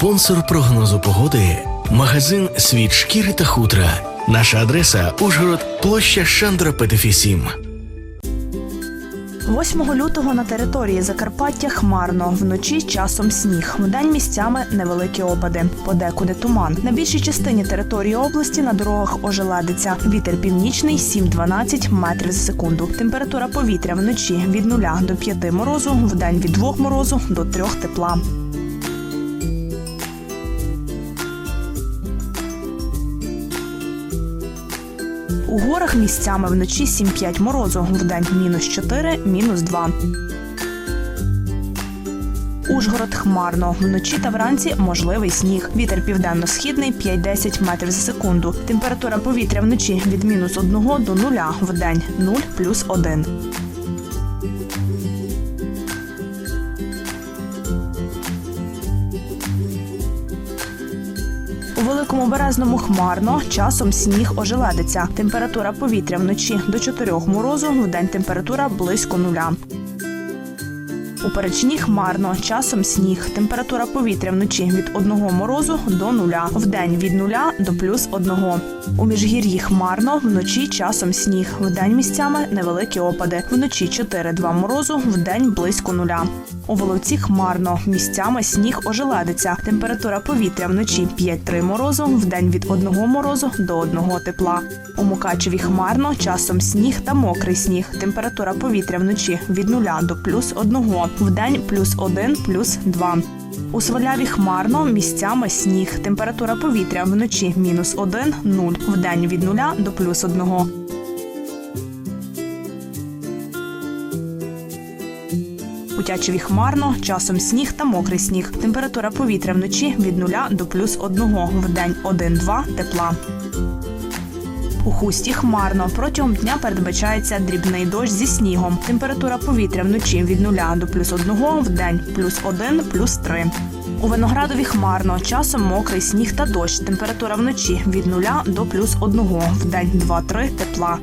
Спонсор прогнозу погоди магазин Світ шкіри та хутра. Наша адреса Ужгород, площа Шандра Петефі 7. 8 лютого на території Закарпаття хмарно, вночі часом сніг. Вдень місцями невеликі опади. Подекуди туман. На більшій частині території області на дорогах ожеледиться. Вітер північний 7-12 метрів за секунду. Температура повітря вночі від 0 до 5 морозу, вдень від 2 морозу до 3 тепла. У горах місцями вночі 7-5 морозу, вдень мінус 4, мінус 2. Ужгород хмарно. Вночі та вранці можливий сніг. Вітер південно-східний 5-10 метрів за секунду. Температура повітря вночі від мінус 1 до 0, вдень 0 плюс 1. У великому березному хмарно, часом сніг ожеледиться. Температура повітря вночі до 4 морозу, вдень температура близько нуля. У перечні хмарно, часом сніг. Температура повітря вночі від 1 морозу до нуля. Вдень від нуля до плюс 1. У міжгір'ї хмарно, вночі часом сніг. Вдень місцями невеликі опади. Вночі 4-2 морозу, вдень близько нуля. У Воловці хмарно, місцями сніг ожеледиться. Температура повітря вночі 5-3 морозу, вдень від 1 морозу до 1 тепла. У Мукачеві хмарно, часом сніг та мокрий сніг. Температура повітря вночі від 0 до плюс 1, вдень плюс 1, плюс 2. У Сваляві хмарно, місцями сніг. Температура повітря вночі мінус 1, 0, вдень від 0 до плюс 1. У Тячеві хмарно, часом сніг та мокрий сніг. Температура повітря вночі від 0 до плюс 1, вдень 1-2 тепла. У хусті хмарно. Протягом дня передбачається дрібний дощ зі снігом. Температура повітря вночі від 0 до плюс 1, вдень плюс 1, плюс 3. У виноградові хмарно, часом мокрий сніг та дощ. Температура вночі від 0 до плюс 1, вдень 2-3 тепла.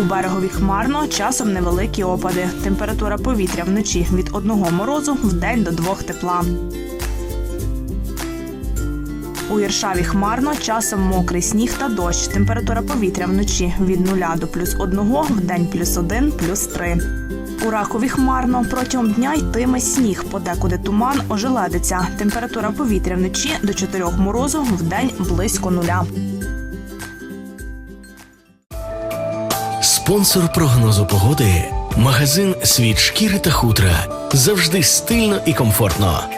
У берегові хмарно, часом невеликі опади. Температура повітря вночі від 1 морозу, вдень до 2 тепла. У Іршаві хмарно, часом мокрий сніг та дощ. Температура повітря вночі від 0 до плюс 1, вдень плюс 1, плюс 3. У Рахові хмарно протягом дня йтиме сніг, подекуди туман ожеледиться. Температура повітря вночі до 4 морозу, вдень близько нуля. Спонсор прогнозу погоди магазин Світ шкіри та хутра. Завжди стильно і комфортно.